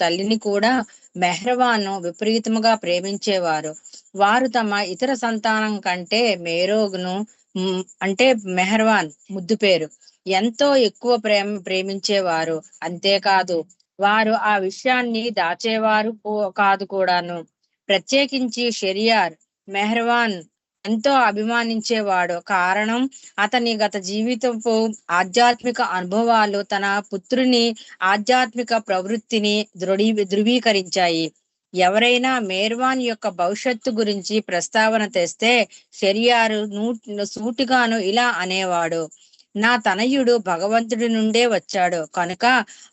తల్లిని కూడా మెహ్రవాను విపరీతముగా ప్రేమించేవారు. వారు తమ ఇతర సంతానం కంటే మేరోగ్ను అంటే మెహర్వాన్ ముద్దు పేరు. ఎంతో ఎక్కువ ప్రేమ ప్రేమించేవారు. అంతేకాదు వారు ఆ విషయాన్ని దాచేవారు కాదు కూడాను. ప్రత్యేకించి షెరియార్ మెహర్వాన్ ఎంతో అభిమానించేవాడు. కారణం అతని గత జీవితపు ఆధ్యాత్మిక అనుభవాలు తన పుత్రుని ఆధ్యాత్మిక ప్రవృత్తిని దృఢీ ధృవీకరించాయి. ఎవరైనా మేర్వాన్ యొక్క భవిష్యత్తు గురించి ప్రస్తావన తెస్తే షెరియారు నూ సూటిగాను ఇలా అనేవాడు. నా తనయుడు భగవంతుడి నుండే వచ్చాడు. కనుక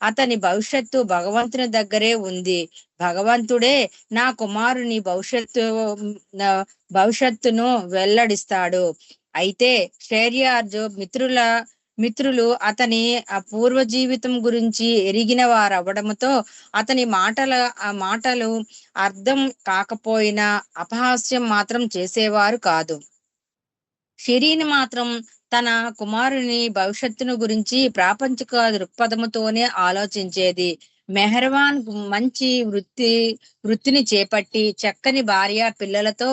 అతని భవిష్యత్తు భగవంతుని దగ్గరే ఉంది. భగవంతుడే నా కుమారుని భవిష్యత్తు భవిష్యత్తును వెల్లడిస్తాడు. అయితే షేర్యార్జు మిత్రుల మిత్రులు అతని పూర్వ జీవితం గురించి ఎరిగిన వారవ్వడంతో అతని మాటల మాటలు అర్థం కాకపోయినా అపహాస్యం మాత్రం చేసేవారు కాదు. షిరీని మాత్రం తన కుమారుని భవిష్యత్తును గురించి ప్రాపంచిక దృక్పథముతోనే ఆలోచించేది. మెహర్వాన్ మంచి వృత్తి వృత్తిని చేపట్టి చక్కని భార్య పిల్లలతో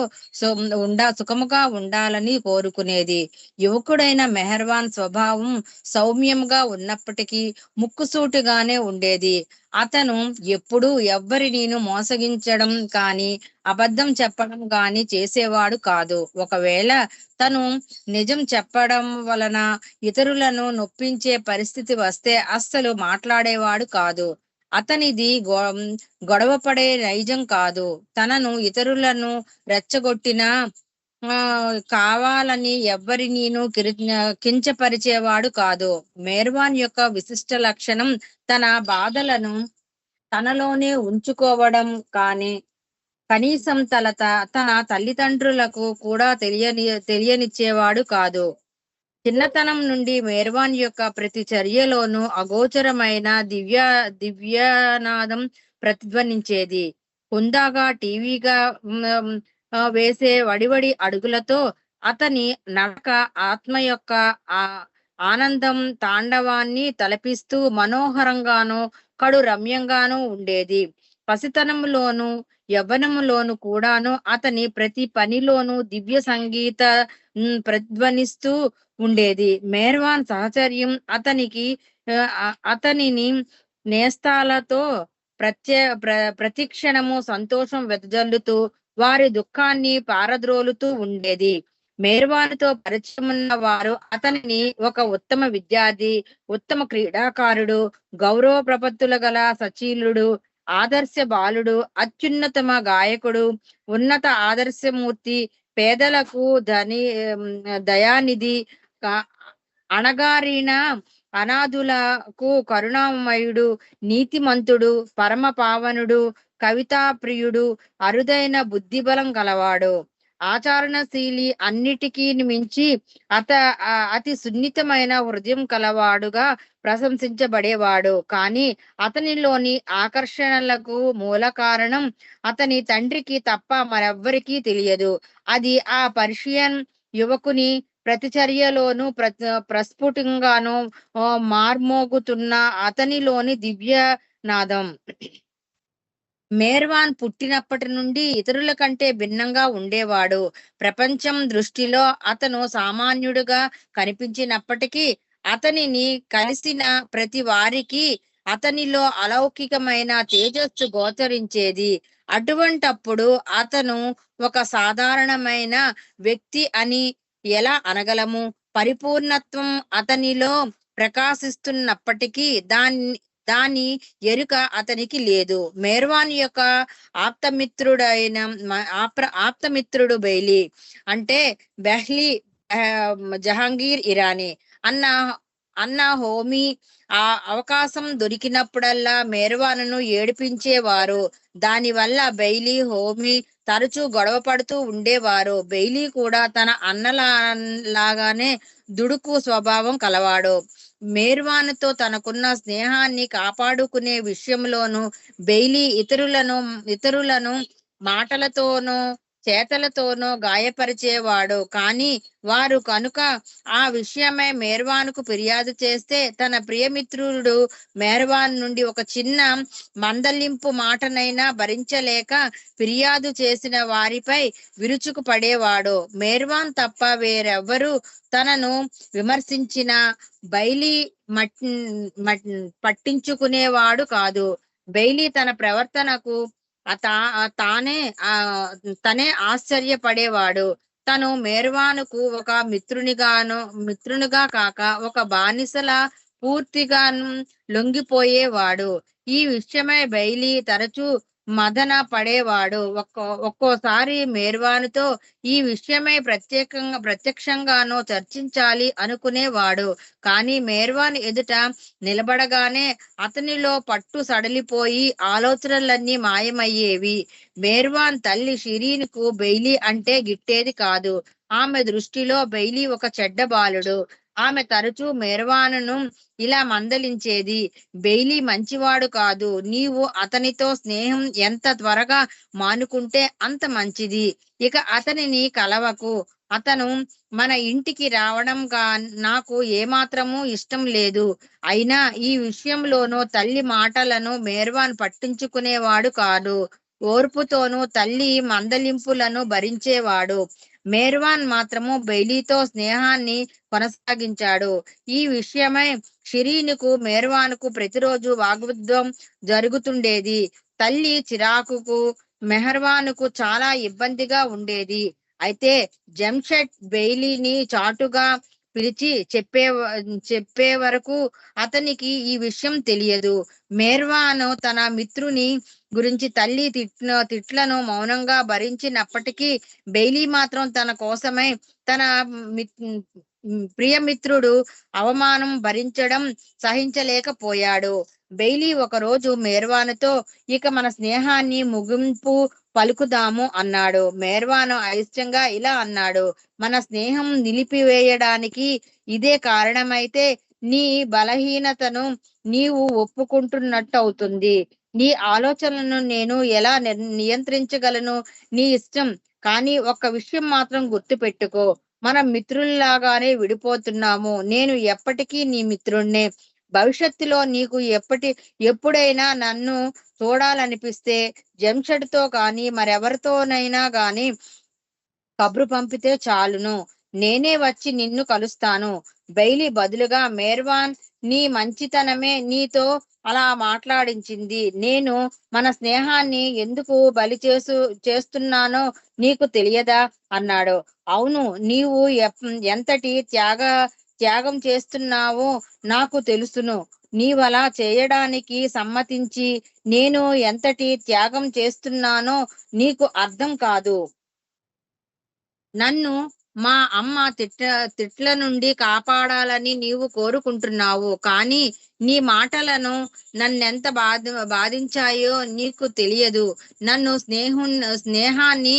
ఉండా సుఖముగా ఉండాలని కోరుకునేది. యువకుడైన మెహర్వాన్ స్వభావం సౌమ్యంగా ఉన్నప్పటికీ ముక్కుసూటిగానే ఉండేది. అతను ఎప్పుడూ ఎవ్వరినీను మోసగించడం కాని అబద్ధం చెప్పడం కానీ చేసేవాడు కాదు. ఒకవేళ తను నిజం చెప్పడం వలన ఇతరులను నొప్పించే పరిస్థితి వస్తే అస్సలు మాట్లాడేవాడు కాదు. అతనిది గొ- గొడవపడే నైజం కాదు. తనను ఇతరులను రెచ్చగొట్టిన కావాలని ఎవ్వరినీను కించపరిచేవాడు కాదు. మేర్వాన్ యొక్క విశిష్ట లక్షణం తన బాధలను తనలోనే ఉంచుకోవడం కానీ కనీసం తల తన తల్లిదండ్రులకు కూడా తెలియని తెలియనిచ్చేవాడు కాదు. చిన్నతనం నుండి మేర్వాన్ యొక్క ప్రతి చర్యలోనూ అగోచరమైన దివ్య దివ్యనాదం ప్రతిధ్వనించేది. హుందాగా టీవీగా వేసే వడివడి అడుగులతో అతని నడక ఆత్మ యొక్క ఆ ఆనందం తాండవాన్ని తలపిస్తూ మనోహరంగాను కడు రమ్యంగాను ఉండేది. పసితనములోను యవ్వనములోను కూడాను అతని ప్రతి పనిలోనూ దివ్య సంగీత ప్రధ్వనిస్తూ ఉండేది. మేర్వాన్ సహచర్యం అతనికి అతనిని నేస్తాలతో ప్రత్య ప్ర ప్రతిక్షణము సంతోషం వెదజల్లుతూ వారి దుఃఖాన్ని పారద్రోలుతూ ఉండేది. మేర్వాన్తో పరిచయం ఉన్న వారు అతనిని ఒక ఉత్తమ విద్యార్థి ఉత్తమ క్రీడాకారుడు గౌరవ ప్రపత్తుల గల సచీలుడు ఆదర్శ బాలుడు అత్యున్నతమ గాయకుడు ఉన్నత ఆదర్శమూర్తి పేదలకు ధని దయానిధి అణగారిన అనాథులకు కరుణామయుడు నీతిమంతుడు పరమ పావనుడు కవితా ప్రియుడు అరుదైన బుద్ధిబలం గలవాడు. ఆచరణశీలి అన్నిటికీ మించి అత అతి సున్నితమైన హృదయం కలవాడుగా ప్రశంసించబడేవాడు. కానీ అతనిలోని ఆకర్షణలకు మూల కారణం అతని తండ్రికి తప్ప మరెవ్వరికీ తెలియదు. అది ఆ పర్షియన్ యువకుని ప్రతిచర్యలోను ప్ర ప్రస్ఫుటంగాను మార్మోగుతున్న అతనిలోని దివ్య నాదం మేర్వాన్ పుట్టినప్పటి నుండి ఇతరుల కంటే భిన్నంగా ఉండేవాడు. ప్రపంచం దృష్టిలో అతను సామాన్యుడుగా కనిపించినప్పటికీ అతనిని కలిసిన ప్రతి వారికి అతనిలో అలౌకికమైన తేజస్సు గోచరించేది. అటువంటప్పుడు అతను ఒక సాధారణమైన వ్యక్తి అని ఎలా అనగలము? పరిపూర్ణత్వం అతనిలో ప్రకాశిస్తున్నప్పటికీ దాన్ని దాని ఎరుక అతనికి లేదు. మేర్వాన్ యొక్క ఆప్తమిత్రుడైన ఆప్ర ఆప్తమిత్రుడు బెయిలీ అంటే బెహ్లీ జహాంగీర్ ఇరానీ. అన్న అన్న హోమీ ఆ అవకాశం దొరికినప్పుడల్లా మేర్వానును ఏడిపించేవారు. దానివల్ల బెయిలీ హోమీ తరచూ గొడవ పడుతూ ఉండేవారు. బెయిలీ కూడా తన అన్నలాగానే దుడుకు స్వభావం కలవాడు. మేర్వాన్తో తనకున్న స్నేహాన్ని కాపాడుకునే విషయంలోనూ బెయిలీ ఇతరులను ఇతరులను మాటలతోనూ చేతలతోనో గాయపరిచేవాడు. కానీ వారు కనుక ఆ విషయమై మేర్వానుకు ఫిర్యాదు చేస్తే తన ప్రియమిత్రుడు మేర్వాన్ నుండి ఒక చిన్న మందలింపు మాటనైనా భరించలేక ఫిర్యాదు చేసిన వారిపై విరుచుకు పడేవాడు. మేర్వాన్ తప్ప వేరెవ్వరూ తనను విమర్శించిన బైలీ మట్ మట్- పట్టించుకునేవాడు కాదు. బెయిలీ తన ప్రవర్తనకు తానే ఆ తనే ఆశ్చర్యపడేవాడు. తను మేర్వానుకు ఒక మిత్రునిగాను మిత్రునిగా కాక ఒక బానిసల పూర్తిగాను లొంగిపోయేవాడు. ఈ విషయమై బయలి తరచూ మదన పడేవాడు. ఒక్కో ఒక్కోసారి మేర్వానితో ఈ విషయమై ప్రత్యేకంగా ప్రత్యక్షంగానో చర్చించాలి అనుకునేవాడు. కానీ మేర్వాన్ ఎదుట నిలబడగానే అతనిలో పట్టు సడలిపోయి ఆలోచనలన్నీ మాయమయ్యేవి. మేర్వాన్ తల్లి షిరీన్కు బెయిలీ అంటే గిట్టేది కాదు. ఆమె దృష్టిలో బెయిలీ ఒక చెడ్డ బాలుడు. ఆమె తరచూ మేర్వానును ఇలా మందలించేది బెయిలీ మంచివాడు కాదు నీవు అతనితో స్నేహం ఎంత త్వరగా మానుకుంటే అంత మంచిది. ఇక అతనిని కలవకు. అతను మన ఇంటికి రావడం గా నాకు ఏమాత్రము ఇష్టం లేదు. అయినా ఈ విషయంలోనూ తల్లి మాటలను మేర్వాన్ పట్టించుకునేవాడు కాదు. ఓర్పుతోనూ తల్లి మందలింపులను భరించేవాడు. మేర్వాన్ మాత్రము బెయిలీతో స్నేహాన్ని కొనసాగించాడు. ఈ విషయమై షిరీనుకు మేర్వాన్కు ప్రతిరోజు వాగ్విద్వం జరుగుతుండేది. తల్లి చిరాకుకు మెహర్వానుకు చాలా ఇబ్బందిగా ఉండేది. అయితే జంషెడ్ బెయిలీని చాటుగా పిలిచి చెప్పే చెప్పే వరకు అతనికి ఈ విషయం తెలియదు. మేర్వాను తన మిత్రుని గురించి తల్లి తిట్ల తిట్లను మౌనంగా భరించినప్పటికీ బెయిలీ మాత్రం తన కోసమై తన మిత్- ప్రియమిత్రుడు అవమానం భరించడం సహించలేకపోయాడు. బెయిలీ ఒకరోజు మేర్వానుతో ఇక మన స్నేహాన్ని ముగింపు పలుకుదాము అన్నాడు. మేర్వాను అయిష్టంగా ఇలా అన్నాడు. మన స్నేహం నిలిపివేయడానికి ఇదే కారణమైతే నీ బలహీనతను నీవు ఒప్పుకుంటున్నట్టు అవుతుంది నీ ఆలోచనలను నేను ఎలా నియంత్రించగలను? నీ ఇష్టం. కానీ ఒక్క విషయం మాత్రం గుర్తుపెట్టుకో. మనం మిత్రుల్లాగానే విడిపోతున్నాము. నేను ఎప్పటికీ నీ మిత్రుణ్ణే. భవిష్యత్తులో నీకు ఎప్పటి ఎప్పుడైనా నన్ను చూడాలనిపిస్తే జంషడ్తో కానీ మరెవరితోనైనా కానీ కబురు పంపితే చాలును. నేనే వచ్చి నిన్ను కలుస్తాను. బెయిలీ బదులుగా మేర్వాన్ నీ మంచితనమే నీతో అలా మాట్లాడించింది. నేను మన స్నేహాన్ని ఎందుకు బలి చేసు చేస్తున్నానో నీకు తెలియదా? అన్నాడు. అవును నీవు ఎంతటి త్యాగ త్యాగం చేస్తున్నావో నాకు తెలుసును. నీవలా చేయడానికి సమ్మతించి నేను ఎంతటి త్యాగం చేస్తున్నానో నీకు అర్థం కాదు. నన్ను మా అమ్మ తిట్ల తిట్ల నుండి కాపాడాలని నీవు కోరుకుంటున్నావు. కానీ నీ మాటలను నన్నెంత బాధ బాధించాయో నీకు తెలియదు. నన్ను స్నేహం స్నేహాన్ని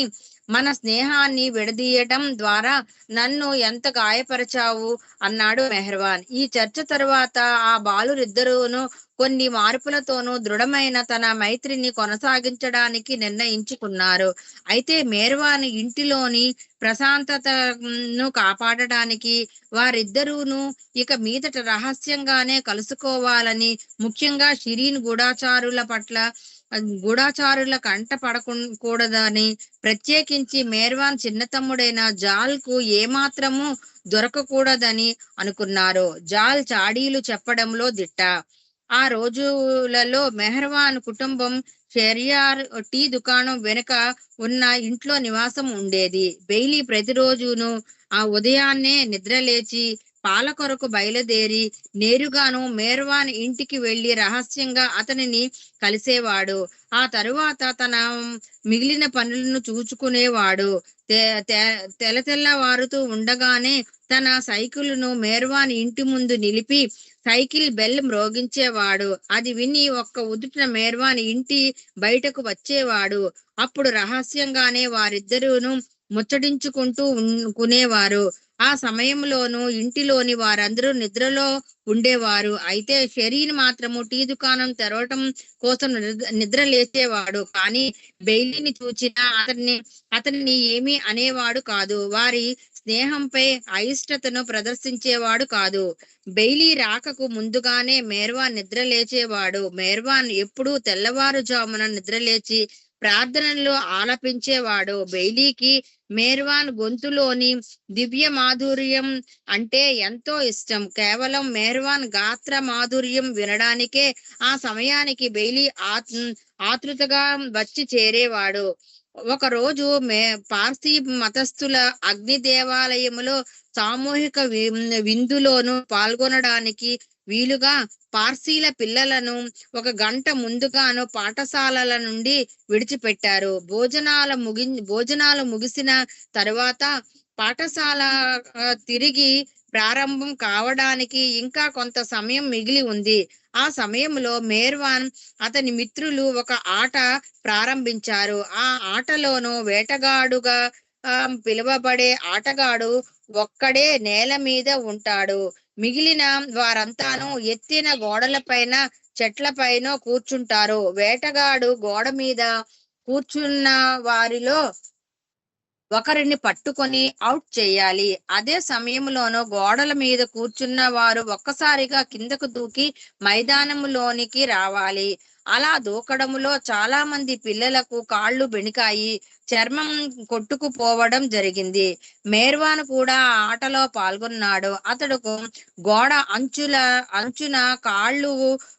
మన స్నేహాన్ని విడదీయటం ద్వారా నన్ను ఎంత గాయపరచావు అన్నాడు మెహర్వాన్ ఈ చర్చ తర్వాత ఆ బాలురిద్దరూను కొన్ని మార్పులతోనూ దృఢమైన తన మైత్రిని కొనసాగించడానికి నిర్ణయించుకున్నారు. అయితే మేర్వాన్ ఇంటిలోని ప్రశాంతతను కాపాడడానికి వారిద్దరూను ఇక మీదట రహస్యంగానే కలుసుకోవాలని ముఖ్యంగా షిరీన్ గూఢాచారుల పట్ల గూఢాచారులకు అంట పడకూడదని ప్రత్యేకించి మేర్వాన్ చిన్న తమ్ముడైన జాల్కు ఏమాత్రము దొరకకూడదని అనుకున్నారు. జాల్ చాడీలు చెప్పడంలో దిట్ట. ఆ రోజులలో మెహర్వాన్ కుటుంబం షెరియార్ టీ దుకాణం వెనుక ఉన్న ఇంట్లో నివాసం ఉండేది. బెయిలీ ప్రతిరోజును ఆ ఉదయాన్నే నిద్రలేచి పాల కొరకు బయలుదేరి నేరుగాను మేర్వాన్ ఇంటికి వెళ్ళి రహస్యంగా అతనిని కలిసేవాడు. ఆ తరువాత తన మిగిలిన పనులను చూచుకునేవాడు. తెల తె- తెల్ల తెల్లవారుతూ ఉండగానే తన సైకిల్ను మేర్వాన్ ఇంటి ముందు నిలిపి సైకిల్ బెల్ మ్రోగించేవాడు. అది విని ఒక్క ఉదుటిన మేర్వాన్ ఇంటి బయటకు వచ్చేవాడు. అప్పుడు రహస్యంగానే వారిద్దరూను ముచ్చటించుకుంటూ కొనేవారు కునేవారు. ఆ సమయంలోనూ ఇంటిలోని వారందరూ నిద్రలో ఉండేవారు. అయితే షరీన్ మాత్రము టీ దుకాణం తెరవటం కోసం నిద్ర- లేచేవాడు. కానీ బెయిలీని చూచినా అతన్ని అతన్ని ఏమీ అనేవాడు కాదు. వారి స్నేహంపై అయిష్టతను ప్రదర్శించేవాడు కాదు. బెయిలీ రాకకు ముందుగానే మేర్వాన్ నిద్ర లేచేవాడు. మేర్వాన్ ఎప్పుడూ తెల్లవారుజామున నిద్రలేచి ప్రార్థనలు ఆలపించేవాడు. బెయిలీకి మేర్వాన్ గొంతులోని దివ్య మాధుర్యం అంటే ఎంతో ఇష్టం. కేవలం మేర్వాన్ గాత్ర మాధుర్యం వినడానికే ఆ సమయానికి బెయిలీ ఆత్ ఆతృతగా వచ్చి చేరేవాడు. ఒక రోజు మే పార్సీ మతస్థుల అగ్ని దేవాలయములో సామూహిక విందులోను పాల్గొనడానికి వీలుగా పార్సీల పిల్లలను ఒక గంట ముందుగాను పాఠశాలల నుండి విడిచిపెట్టారు. భోజనాల ముగి భోజనాలు ముగిసిన తరువాత పాఠశాల తిరిగి ప్రారంభం కావడానికి ఇంకా కొంత సమయం మిగిలి ఉంది. ఆ సమయంలో మేర్వాన్ అతని మిత్రులు ఒక ఆట ప్రారంభించారు. ఆ ఆటలోనూ వేటగాడుగా పిలువబడే ఆటగాడు ఒక్కడే నేల మీద ఉంటాడు. మిగిలిన వారంతాను ఎత్తిన గోడలపైన చెట్లపైన కూర్చుంటారు. వేటగాడు గోడ మీద కూర్చున్న వారిలో ఒకరిని పట్టుకొని అవుట్ చేయాలి. అదే సమయంలోనూ గోడల మీద కూర్చున్న వారు ఒక్కసారిగా కిందకు దూకి మైదానంలోనికి రావాలి. అలా దూకడములో చాలా మంది పిల్లలకు కాళ్ళు బెణికాయి. చర్మం కొట్టుకుపోవడం జరిగింది. మేర్వాన్ కూడా ఆటలో పాల్గొన్నాడు. అతడుకు గోడ అంచుల అంచున కాళ్ళు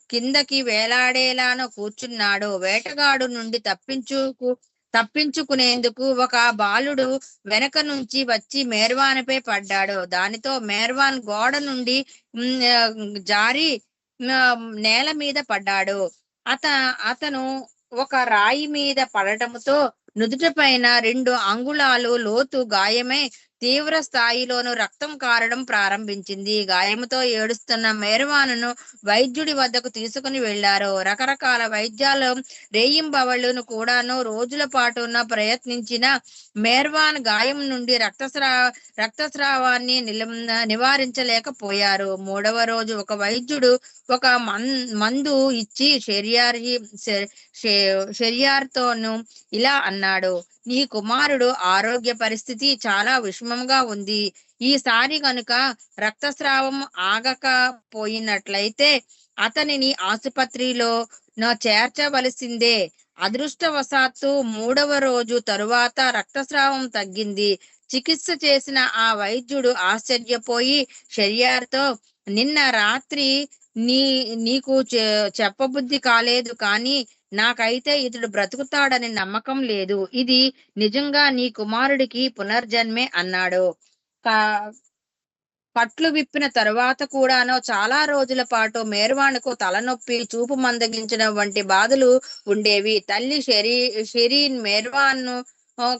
కిందకి వేలాడేలాను కూర్చున్నాడు. వేటగాడు నుండి తప్పించుకు తప్పించుకునేందుకు ఒక బాలుడు వెనక నుంచి వచ్చి మేర్వాన్పై పడ్డాడు. దానితో మేర్వాన్ గోడ నుండి జారి నేల మీద పడ్డాడు. అత అతను ఒక రాయి మీద పడటంతో నుదుట పైన రెండు అంగుళాలు లోతు గాయమై తీవ్ర స్థాయిలోను రక్తం కారడం ప్రారంభించింది. గాయముతో ఏడుస్తున్న మేర్వానును వైద్యుడి వద్దకు తీసుకుని వెళ్ళారు రకరకాల వైద్యాలు రేయింబవళ్ళును కూడాను రోజుల పాటున ప్రయత్నించిన మేర్వాన్ గాయం నుండి రక్తస్రా రక్తస్రావాన్ని నివారించలేకపోయారు. మూడవ రోజు ఒక వైద్యుడు ఒక మన్ మందు ఇచ్చి షెరియార్ షెరియార్తోను ఇలా అన్నాడు. నీ కుమారుడు ఆరోగ్య పరిస్థితి చాలా విషమంగా ఉంది. ఈసారి కనుక రక్తస్రావం ఆగకపోయినట్లయితే అతనిని ఆసుపత్రిలో నా చేర్చవలసిందే. అదృష్టవశాత్తు మూడవ రోజు తరువాత రక్తస్రావం తగ్గింది. చికిత్స చేసిన ఆ వైద్యుడు ఆశ్చర్యపోయి షెరియార్తో నిన్న రాత్రి నీ నీకు చె- చెప్పబుద్ధి కాలేదు కానీ నాకైతే ఇతడు బ్రతుకుతాడని నమ్మకం లేదు. ఇది నిజంగా నీ కుమారుడికి పునర్జన్మే అన్నాడు. పట్లు విప్పిన తరువాత కూడాను చాలా రోజుల పాటు మేర్వాణకు తలనొప్పి చూపు మందగించడం వంటి బాధలు ఉండేవి. తల్లి షెరీ షెరీన్ మేర్వాన్ను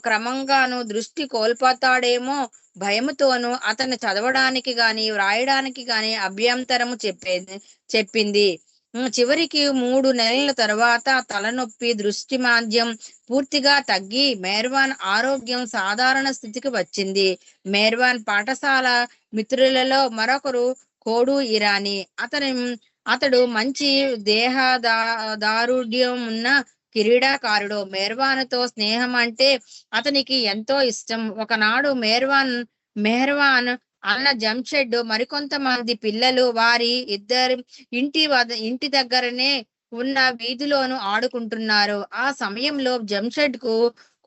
క్రమంగాను దృష్టి కోల్పోతాడేమో భయముతోనూ అతను చదవడానికి గాని వ్రాయడానికి గాని అభ్యంతరము చెప్పేది చెప్పింది. చివరికి మూడు నెలల తర్వాత తలనొప్పి దృష్టి మాంద్యం పూర్తిగా తగ్గి మేర్వాన్ ఆరోగ్యం సాధారణ స్థితికి వచ్చింది. మేర్వాన్ పాఠశాల మిత్రులలో మరొకరు కోడు ఇరానీ. అతని అతడు మంచి దేహ దా- దారుఢ్యం ఉన్న క్రీడాకారుడు. మేర్వాన్తో స్నేహం అంటే అతనికి ఎంతో ఇష్టం. ఒకనాడు మేర్వాన్ మెహర్వాన్ అన్న జంషెడ్ మరికొంతమంది పిల్లలు వారి ఇద్దరి ఇంటి ఇంటి దగ్గరనే ఉన్న వీధిలోను ఆడుకుంటున్నారు. ఆ సమయంలో జంషెడ్కు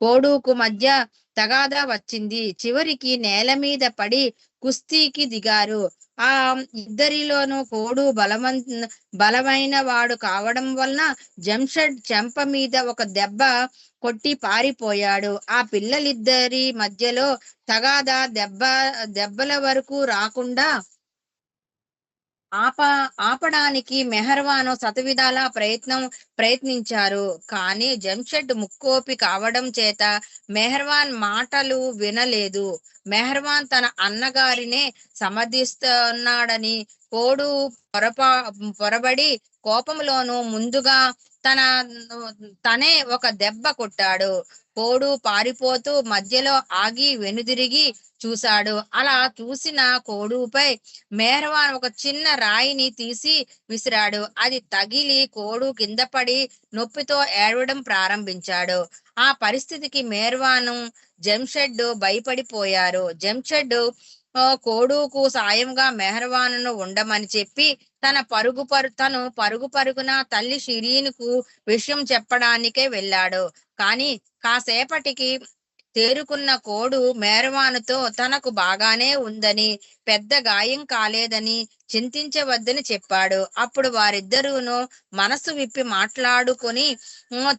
కోడుకు మధ్య తగాదా వచ్చింది. చివరికి నేల మీద పడి కుస్తీకి దిగారు. ఆ ఇద్దరిలోనూ కోడు బలవం బలమైన వాడు కావడం వలన జంషెడ్ చెంప మీద ఒక దెబ్బ కొట్టి పారిపోయాడు. ఆ పిల్లలిద్దరి మధ్యలో తగాదా దెబ్బ దెబ్బల వరకు రాకుండా ఆప ఆపడానికి మెహర్వాను శతవిధాల ప్రయత్నం ప్రయత్నించారు. కానీ జంషెడ్ ముక్కోపి కావడం చేత మెహర్వాన్ మాటలు వినలేదు. మెహర్వాన్ తన అన్నగారినే సమర్థిస్తున్నాడని కోడు పొరపా పొరబడి కోపంలోను ముందుగా తన తనే ఒక దెబ్బ కొట్టాడు. కోడు పారిపోతూ మధ్యలో ఆగి వెనుదిరిగి చూశాడు. అలా చూసిన కోడుపై మేరవాన్ ఒక చిన్న రాయిని తీసి విసిరాడు. అది తగిలి కోడు కింద పడి నొప్పితో ఏడవడం ప్రారంభించాడు. ఆ పరిస్థితికి మేర్వాను జంషెడ్ భయపడిపోయారు. జంషెడ్ కోడుకు సాయంగా మెహర్వానును ఉండమని చెప్పి తన పరుగు పరు తను పరుగు పరుగున తల్లి షిరీన్కు విషయం చెప్పడానికే వెళ్ళాడు. కానీ కాసేపటికి తేరుకున్న కోడు మేరవానుతో తనకు బాగానే ఉందని పెద్ద గాయం కాలేదని చింతించవద్దని చెప్పాడు. అప్పుడు వారిద్దరూను మనసు విప్పి మాట్లాడుకొని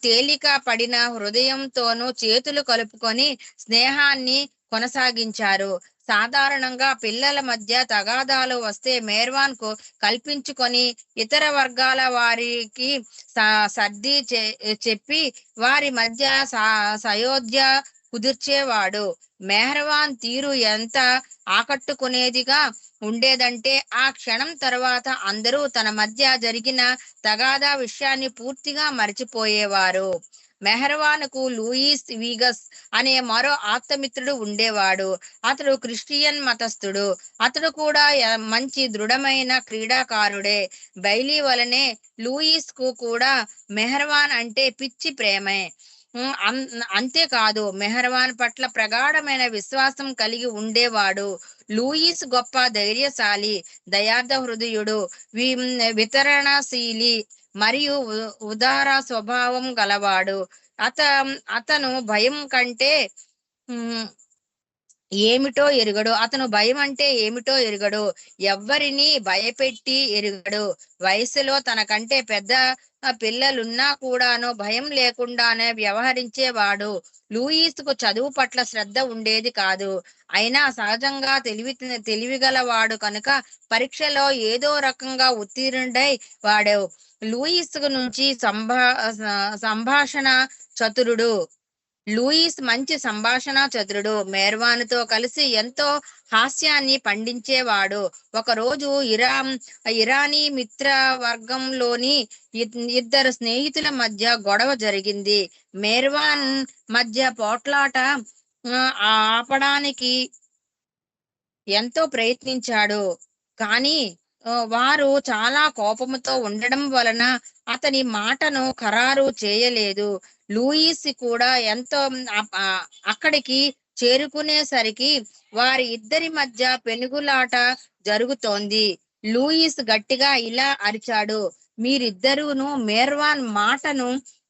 తేలిక పడిన హృదయంతోనూ చేతులు కలుపుకొని స్నేహాన్ని కొనసాగించారు. సాధారణంగా పిల్లల మధ్య తగాదాలు వస్తే మేర్వాన్కు కల్పించుకొని ఇతర వర్గాల వారికి సర్ది చెప్పి వారి మధ్య స- సయోధ్య కుదిర్చేవాడు. మెహర్వాన్ తీరు ఎంత ఆకట్టుకునేదిగా ఉండేదంటే ఆ క్షణం తర్వాత అందరూ తన మధ్య జరిగిన తగాదా విషయాన్ని పూర్తిగా మర్చిపోయేవారు. మెహర్వాన్కు లూయిస్ వీగస్ అనే మరో ఆప్తమిత్రుడు ఉండేవాడు. అతడు క్రిస్టియన్ మతస్థుడు. అతడు కూడా మంచి దృఢమైన క్రీడాకారుడే. బైలీ వలనే లూయిస్కు కూడా మెహర్వాన్ అంటే పిచ్చి ప్రేమే. అంతేకాదు మెహర్వాన్ పట్ల ప్రగాఢమైన విశ్వాసం కలిగి ఉండేవాడు. లూయిస్ గొప్ప ధైర్యశాలి దయార్థ హృదయుడు వి- వితరణశీలి మరియు ఉ- ఉదార స్వభావం గలవాడు. అత అతను భయం కంటే ఏమిటో ఎరుగడు. అతను భయం అంటే ఏమిటో ఎరుగడు. ఎవ్వరిని భయపెట్టి ఎరుగడు. వయసులో తనకంటే పెద్ద పిల్లలున్నా కూడాను భయం లేకుండానే వ్యవహరించేవాడు. లూయిస్కు చదువు పట్ల శ్రద్ధ ఉండేది కాదు. అయినా సహజంగా తెలివి తెలివిగలవాడు కనుక పరీక్షలో ఏదో రకంగా ఉత్తీర్ణుడై వాడు లూయిస్ నుంచి సంభా సంభాషణ చతురుడు. లూయిస్ మంచి సంభాషణ చతురుడు. మేర్వాన్తో కలిసి ఎంతో హాస్యాన్ని పండించేవాడు. ఒకరోజు ఇరాన్ ఇరానీ మిత్ర వర్గంలోని ఇద్దరు స్నేహితుల మధ్య గొడవ జరిగింది. మేర్వాన్ మధ్య పోట్లాట ఆపడానికి ఎంతో ప్రయత్నించాడు. కానీ వారు చాలా కోపముతో ఉండడం వలన అతని మాటను ఖరారు చేయలేదు. లూయిస్ కూడా ఎంతో అక్కడికి చేరుకునేసరికి వారి ఇద్దరి మధ్య పెనుగులాట జరుగుతోంది. లూయిస్ గట్టిగా ఇలా అరిచాడు మీరిద్దరూను మేర్వాన్ మాటను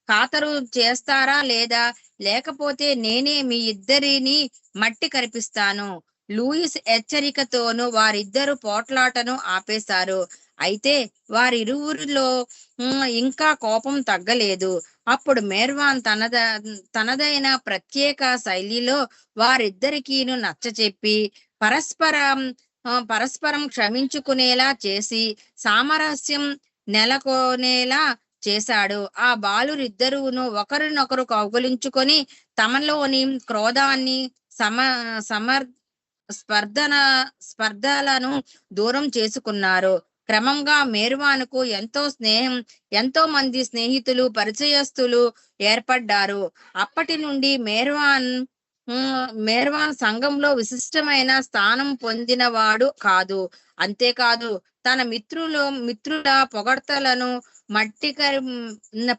ఖాతరు చేస్తారా లేదా? లేకపోతే నేనే మీ ఇద్దరిని మట్టి కరిపిస్తాను. లూయిస్ హెచ్చరికతోనూ వారిద్దరు పోట్లాటను ఆపేశారు. అయితే వారిరువురిలో ఇంకా కోపం తగ్గలేదు. అప్పుడు మేర్వాన్ తనద తనదైన ప్రత్యేక శైలిలో వారిద్దరికీను నచ్చచెప్పి పరస్పరం పరస్పరం క్షమించుకునేలా చేసి సామరస్యం నెలకొనేలా చేశాడు. ఆ బాలురిద్దరూను ఒకరినొకరు కౌగులించుకొని తమలోని క్రోధాన్ని సమ సమర్ స్పర్ధన స్పర్ధలను దూరం చేసుకున్నారు. క్రమంగా మేర్వానుకు ఎంతో స్నేహం ఎంతో మంది స్నేహితులు పరిచయస్తులు ఏర్పడ్డారు. అప్పటి నుండి మేర్వాన్ మేర్వాన్ సంఘంలో విశిష్టమైన స్థానం పొందినవాడు కాదు. అంతేకాదు తన మిత్రులు మిత్రుల పొగడ్తలను మట్టి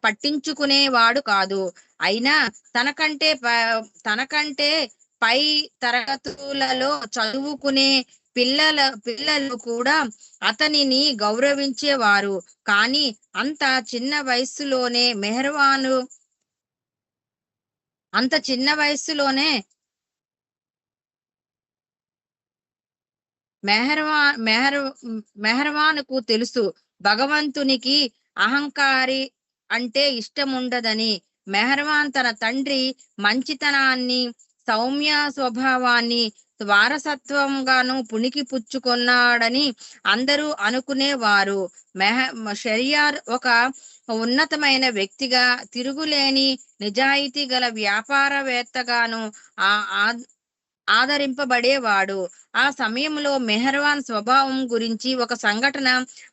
పట్టించుకునేవాడు కాదు. అయినా తనకంటే తనకంటే పై తరగతులలో చదువుకునే పిల్లల పిల్లలు కూడా అతనిని గౌరవించేవారు. కానీ అంత చిన్న వయస్సులోనే మెహర్వాను అంత చిన్న వయస్సులోనే మెహర్వా మెహర్ మెహర్వానుకు తెలుసు భగవంతునికి అహంకారి అంటే ఇష్టముండదని. మెహర్వాన్ తన తండ్రి మంచితనాన్ని సౌమ్య స్వభావాన్ని వారసత్వంగాను పుణికి పుచ్చుకున్నాడని అందరూ అనుకునేవారు. మెహ షరియార్ ఒక ఉన్నతమైన వ్యక్తిగా తిరుగులేని నిజాయితీ గల వ్యాపారవేత్తగాను ఆ ఆదరింపబడేవాడు. ఆ సమయంలో మెహర్వాన్ స్వభావం గురించి ఒక సంఘటన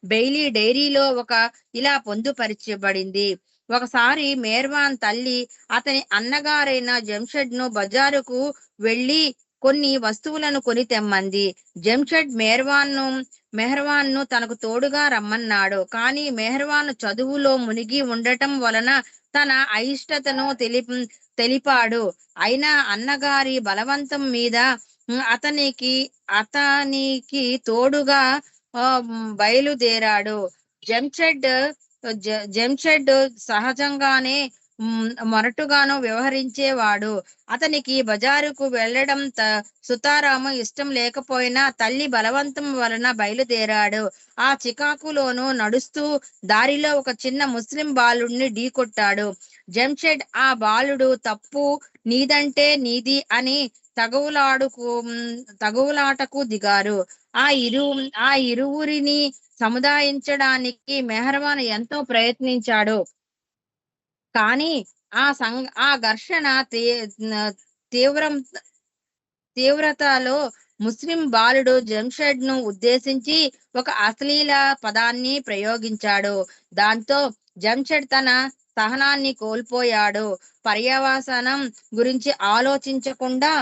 బెయిలీ డైరీలో ఒక ఇలా పొందుపరచబడింది. ఒకసారి మెహర్వాన్ తల్లి అతని అన్నగారైన జంషెడ్ను బజారుకు వెళ్ళి కొన్ని వస్తువులను కొని తెమ్మంది. జంషెడ్ మెహర్వాన్ను మెహర్వాన్ను తనకు తోడుగా రమ్మన్నాడు. కానీ మెహర్వాన్ చదువులో మునిగి ఉండటం వలన తన అయిష్టతను తెలి తెలిపాడు. అయినా అన్నగారి బలవంతం మీద అతనికి అతనికి తోడుగా బయలుదేరాడు. జంషెడ్ జ- సహజంగానే మొరటుగాను వ్యవహరించేవాడు. అతనికి బజారుకు వెళ్ళడం త- సుతారాము ఇష్టం లేకపోయినా తల్లి బలవంతం వలన బయలుదేరాడు. ఆ చికాకులోను నడుస్తూ దారిలో ఒక చిన్న ముస్లిం బాలుడిని ఢీకొట్టాడు జంషెడ్ ఆ బాలుడు తప్పు నీదంటే నీది అని తగువులాడుకు తగువులాటకు దిగారు. ఆ ఇరు ఆ ఇరువురిని సముదాయించడానికి మెహర్వాన్ ఎంతో ప్రయత్నించాడు. కానీ ఆ సంఘ ఆ ఘర్షణ తీవ్రం తీవ్రతలో ముస్లిం బాలుడు జంషెడ్ను ఉద్దేశించి ఒక అశ్లీల పదాన్ని ప్రయోగించాడు. దాంతో జంషెడ్ తన సహనాన్ని కోల్పోయాడు. పర్యవసనం గురించి ఆలోచించకుండా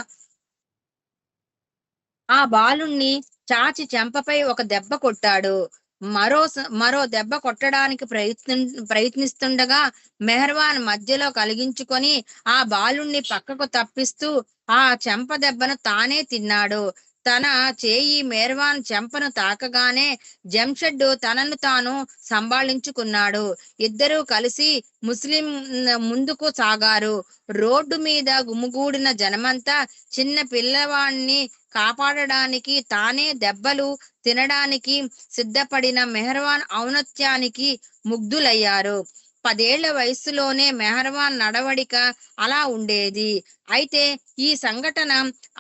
ఆ బాలుణ్ణి చాచి చెంపపై ఒక దెబ్బ కొట్టాడు. మరో స- మరో దెబ్బ కొట్టడానికి ప్రయత్ని ప్రయత్నిస్తుండగా మెహర్వాన్ మధ్యలో కలిగించుకొని ఆ బాలుణ్ణి పక్కకు తప్పిస్తూ ఆ చెంప దెబ్బను తానే తిన్నాడు. తన చేయి మెహర్వాన్ చెంపను తాకగానే జంషెడ్ తనను తాను సంభాళించుకున్నాడు. ఇద్దరూ కలిసి ముస్లిం ముందుకు సాగారు. రోడ్డు మీద గుమిగూడిన జనమంతా చిన్న పిల్లవాణ్ణి కాపాడడానికి తానే దెబ్బలు తినడానికి సిద్ధపడిన మెహర్వాన్ ఔనత్యానికి ముగ్ధులయ్యారు. పదేళ్ళ వయసులోనే మెహర్వాన్ నడవడిక అలా ఉండేది. అయితే ఈ సంఘటన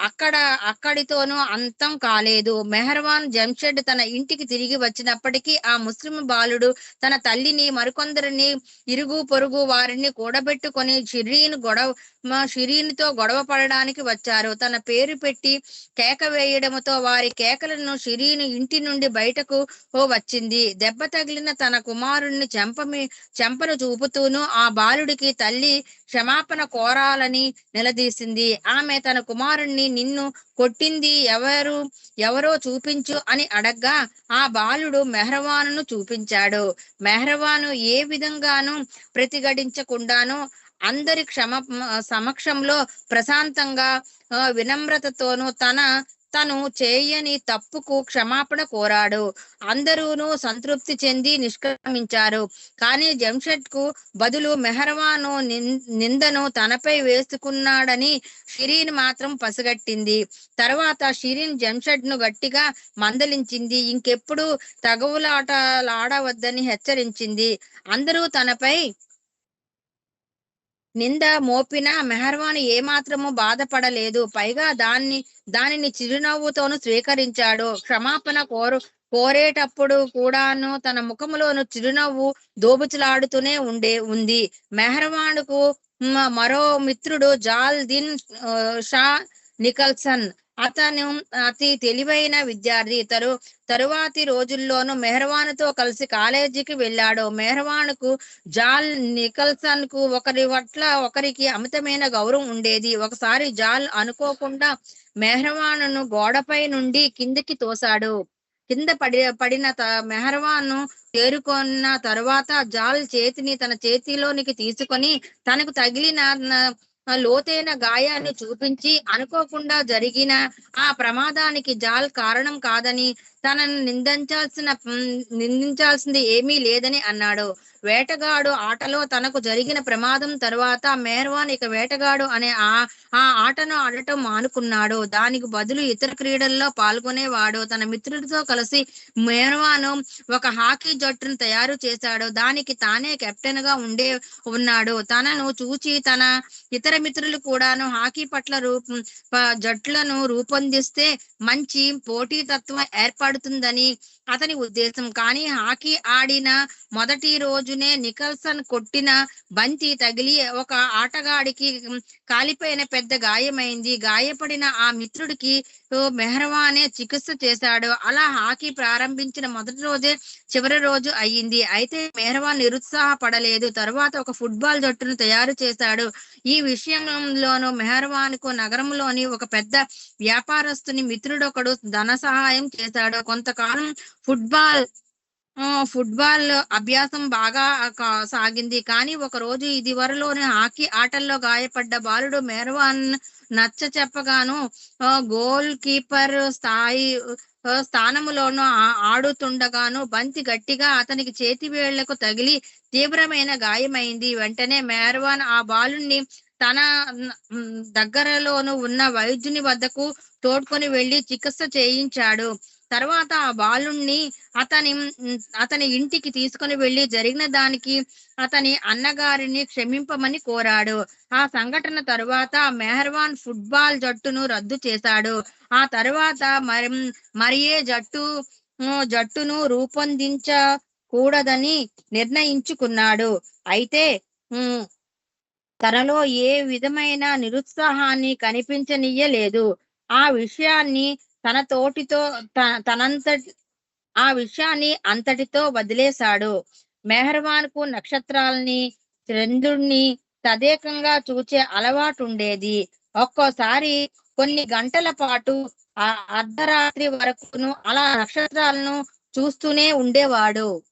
అక్కడ అక్కడితోనూ అంతం కాలేదు. మెహర్వాన్ జంషెడ్ తన ఇంటికి తిరిగి వచ్చినప్పటికీ ఆ ముస్లిం బాలుడు తన తల్లిని మరికొందరిని ఇరుగు పొరుగు వారిని కూడబెట్టుకొని షిరీన్ గొడవ మా షిరీన్తో గొడవ పడడానికి వచ్చారు. తన పేరు పెట్టి కేక వేయడంతో వారి కేకలను షిరీన్ ఇంటి నుండి బయటకు ఓ వచ్చింది. దెబ్బ తగిలిన తన కుమారుణ్ణి చెంపమి చెంపను చూపుతూను ఆ బాలుడికి తల్లి క్షమాపణ కోరాలని నిలదీసింది ఆమె తన కుమారుణ్ణి నిన్ను కొట్టింది ఎవరు? ఎవరో చూపించు అని అడగ్గా ఆ బాలుడు మెహ్రవాను చూపించాడు. మెహ్రవాను ఏ విధంగానూ ప్రతిఘటించకుండాను అందరి క్షమ సమక్షంలో ప్రశాంతంగా వినమ్రతతోనూ తన తను చేయని తప్పుకు క్షమాపణ కోరాడు. అందరూను సంతృప్తి చెంది నిష్క్రమించారు. కానీ జంషెడ్కు బదులు మెహర్వాను నిందను తనపై వేసుకున్నాడని షిరీన్ మాత్రం పసిగట్టింది. తర్వాత షిరీన్ జంషెడ్ను గట్టిగా మందలించింది. ఇంకెప్పుడు తగవులాటలాడవద్దని హెచ్చరించింది. అందరూ తనపై నింద మోపిన మెహర్వాన్ ఏమాత్రము బాధపడలేదు. పైగా దాన్ని దానిని చిరునవ్వుతోను స్వీకరించాడు. క్షమాపణ కోరు కోరేటప్పుడు కూడాను తన ముఖములోను చిరునవ్వు దోబుచులాడుతూనే ఉండే ఉంది. మెహర్వాన్కు మరో మిత్రుడు జాల్ దిన్ షా నికల్సన్ అతను అతి తెలివైన విద్యార్థి. తరు తరువాతి రోజుల్లోనూ మెహర్వాన్తో కలిసి కాలేజీకి వెళ్ళాడు. మెహర్వాన్కు జాల్ నికల్సన్కు ఒకరి పట్ల ఒకరికి అమితమైన గౌరవం ఉండేది. ఒకసారి జాల్ అనుకోకుండా మెహర్వాన్ను గోడపై నుండి కిందకి తోశాడు. కింద పడి పడిన త మెహర్వాన్ చేరుకున్న తరువాత జాల్ చేతిని తన చేతిలోనికి తీసుకొని తనకు తగిలిన లోతైన గాయాన్ని చూపించి అనుకోకుండా జరిగిన ఆ ప్రమాదానికి జాల్ కారణం కాదని తనను నిందించాల్సిన నిందించాల్సింది ఏమీ లేదని అన్నాడు. వేటగాడు ఆటలో తనకు జరిగిన ప్రమాదం తరువాత మేర్వాన్ ఇక వేటగాడు అనే ఆ ఆ ఆటను ఆడటం మానుకున్నాడు. దానికి బదులు ఇతర క్రీడల్లో పాల్గొనేవాడు. తన మిత్రుడితో కలిసి మేర్వాను ఒక హాకీ జట్టును తయారు చేశాడు. దానికి తానే కెప్టెన్గా ఉండే ఉన్నాడు. తనను చూచి తన ఇతర మిత్రులు కూడాను హాకీ పట్ల రూపం జట్లను రూపొందిస్తే మంచి పోటీతత్వం ఏర్పడుతుందని అతని ఉద్దేశం. కానీ హాకీ ఆడిన మొదటి రోజునే నికల్సన్ కొట్టిన బంతి తగిలి ఒక ఆటగాడికి కాలిపోయిన పెద్ద గాయమైంది. గాయపడిన ఆ మిత్రుడికి మెహర్వానే చికిత్స చేశాడు. అలా హాకీ ప్రారంభించిన మొదటి రోజే చివరి రోజు అయ్యింది. అయితే మెహర్వాన్ నిరుత్సాహపడలేదు. తరువాత ఒక ఫుట్బాల్ జట్టును తయారు చేశాడు. ఈ విషయంలోనూ మెహర్వాన్కు నగరంలోని ఒక పెద్ద వ్యాపారస్తుని మిత్రుడొకడు ధన సహాయం చేశాడు. కొంతకాలం ఫుట్బాల్ ఫుట్బాల్ అభ్యాసం బాగా సాగింది. కానీ ఒక రోజు ఇది వరలోనే హాకీ ఆటల్లో గాయపడ్డ బాలుడు మెర్వాన్ నచ్చ చెప్పగాను గోల్ కీపర్ స్థాయి స్థానములోనూ స్థానములోను ఆడుతుండగాను బంతి గట్టిగా అతనికి చేతి వేళ్ళకు తగిలి తీవ్రమైన గాయమైంది. వెంటనే మెర్వాన్ ఆ బాలుణ్ణి తన దగ్గరలోను ఉన్న వైద్యుని వద్దకు తోడ్కొని వెళ్ళి చికిత్స చేయించాడు. తర్వాత ఆ బాలుణ్ణి అతని అతని ఇంటికి తీసుకొని వెళ్ళి జరిగిన దానికి అతని అన్నగారిని క్షమింపమని కోరాడు. ఆ సంఘటన తరువాత మెహర్వాన్ ఫుట్బాల్ జట్టును రద్దు చేశాడు. ఆ తర్వాత మరి మరియే జట్టు జట్టును రూపొందించకూడదని నిర్ణయించుకున్నాడు. అయితే తనలో ఏ విధమైన నిరుత్సాహాన్ని కనిపించనీయలేదు. ఆ విషయాన్ని తన తోటితో తనంత ఆ విషయాన్ని అంతటితో వదిలేశాడు. మెహర్వాన్కు నక్షత్రాల్ని చంద్రుణ్ణి తదేకంగా చూచే అలవాటు ఉండేది ఒక్కోసారి కొన్ని గంటల పాటు ఆ అర్ధరాత్రి వరకును అలా నక్షత్రాలను చూస్తూనే ఉండేవాడు.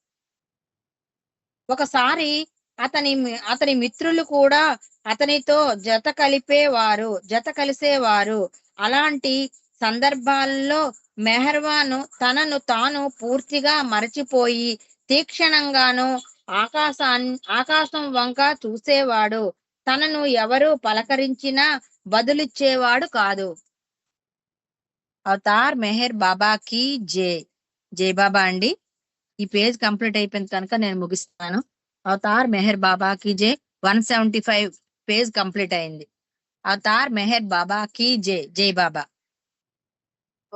ఒకసారి అతని మి- అతని మిత్రులు కూడా అతనితో జత కలిపేవారు జత కలిసేవారు. అలాంటి సందర్భాల్లో మెహర్వాను తనను తాను పూర్తిగా మరచిపోయి తీక్షణంగాను ఆకాశాన్ని ఆకాశం వంక చూసేవాడు. తనను ఎవరు పలకరించినా బదులిచ్చేవాడు కాదు. అవతార్ మెహర్ బాబాకి జే. జై బాబా అండి. ఈ పేజ్ కంప్లీట్ అయిపోయిన కనుక నేను ముగిస్తాను. అవతార్ మెహర్ బాబాకి జే. One seventy five page complete అయింది. అవతార్ మెహర్ బాబాకి జే. జై బాబా.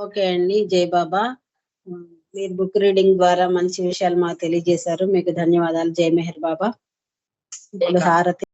ఓకే అండి. జై బాబా. మీరు బుక్ రీడింగ్ ద్వారా మంచి విషయాలు మాకు తెలియజేశారు. మీకు ధన్యవాదాలు. జై మెహర్ బాబా. హారతి.